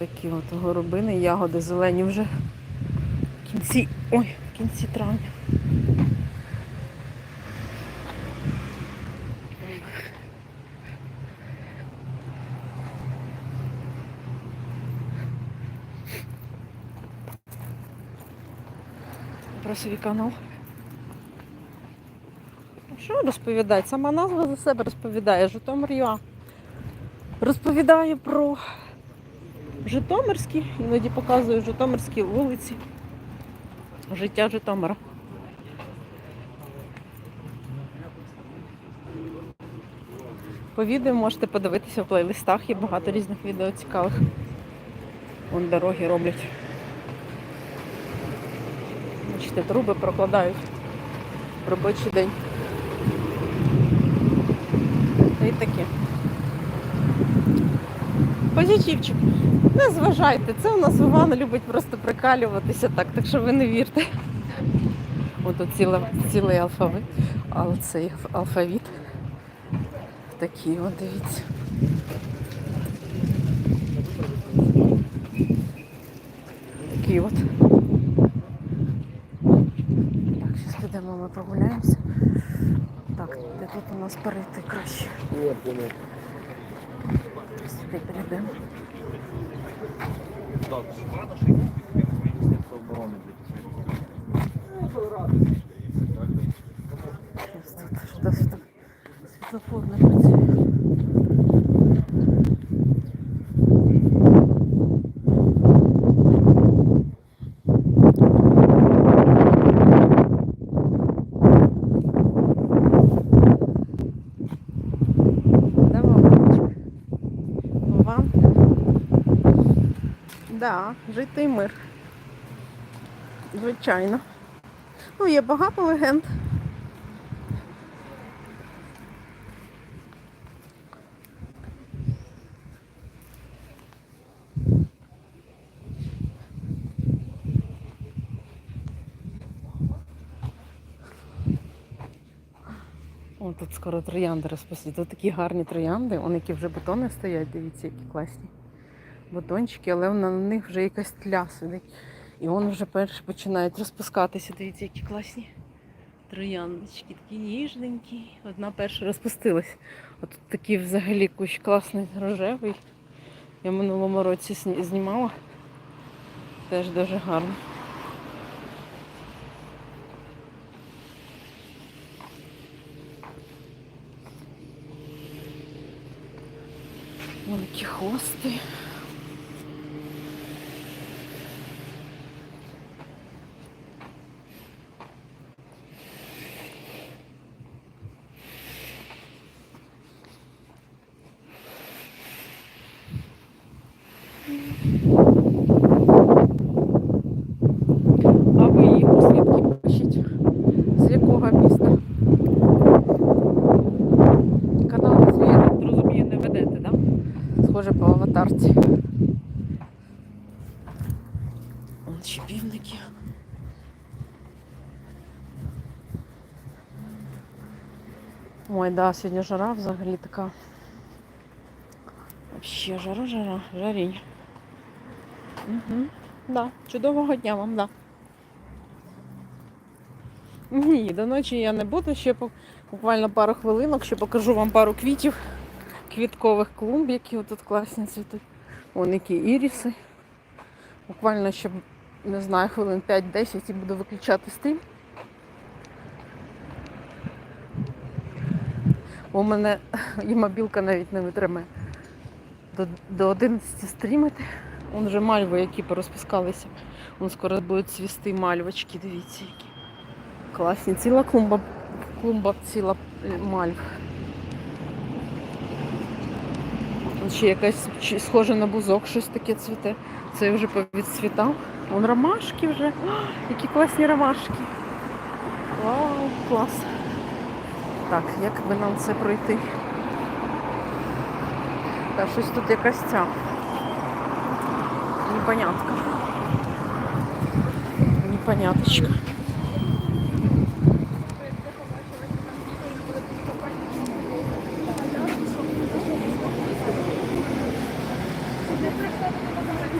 Такі от горобини, ягоди зелені вже в кінці, ой, в кінці травня. Про свій канал. Що розповідати? Сама назва за себе розповідає. Житомир ЮА. Розповідає про Житомирські, іноді показую Житомирські вулиці. Життя Житомира. По відео можете подивитися в плейлистах, є багато різних відео цікавих. Вон дороги роблять. Бачите, труби прокладають робочий день. Й таке. Позитивчик. Не зважайте, це у нас Іван любить просто прикалюватися так, так що ви не вірте. Ото ціле, цілий алфавит, але цей алфавіт. Такий, от дивіться. Такий от. Так, зараз підемо, ми прогуляємося. Так, де тут у нас перейти краще? Сюди перейдемо. Щось тут щось там світлофор не працює. Давай, вам. Да, жити мир. Звичайно. Ну, є багато легенд. О, тут скоро троянди розпустять. Тут такі гарні троянди, вони які вже бутони стоять, дивіться, які класні бутончики, але на них вже якась тля сидить. І вони вже перші починають розпускатися. Дивіться, які класні трояндочки, такі ніжненькі. Одна перша розпустилась. От тут такий взагалі кущ класний рожевий. Я в минулому році знімала. Теж дуже гарно. Великі хости. А ви їх звідки пишіть? З якого міста? Канал так розумію, не ведете, так? Да? Схоже по аватарці. Ще півники. Ой, да, сьогодні жара взагалі така. Вообще жара, жара, жарінь. Угу. Да, чудового дня вам, да. Ні, до ночі я не буду, ще буквально пару хвилинок, ще покажу вам пару квітів, квіткових клумб, які тут класні цвітуть. Вон які іріси. Буквально ще, не знаю, хвилин 5-10 і буду виключати стрім. У мене і мобілка навіть не витримає. До, до 11 стрімити. Вон вже мальви, які порозпускалися. Вон скоро будуть цвісти мальвочки, дивіться які. Класні. Ціла клумба, клумба ціла е, мальв. Ще якась схоже на бузок, щось таке цвіте. Це вже повідцвітав. Вон ромашки вже. А, які класні ромашки. Вау, клас. Так, як би нам це пройти? Так, щось тут якась ця. Непонятка. Непоняточка.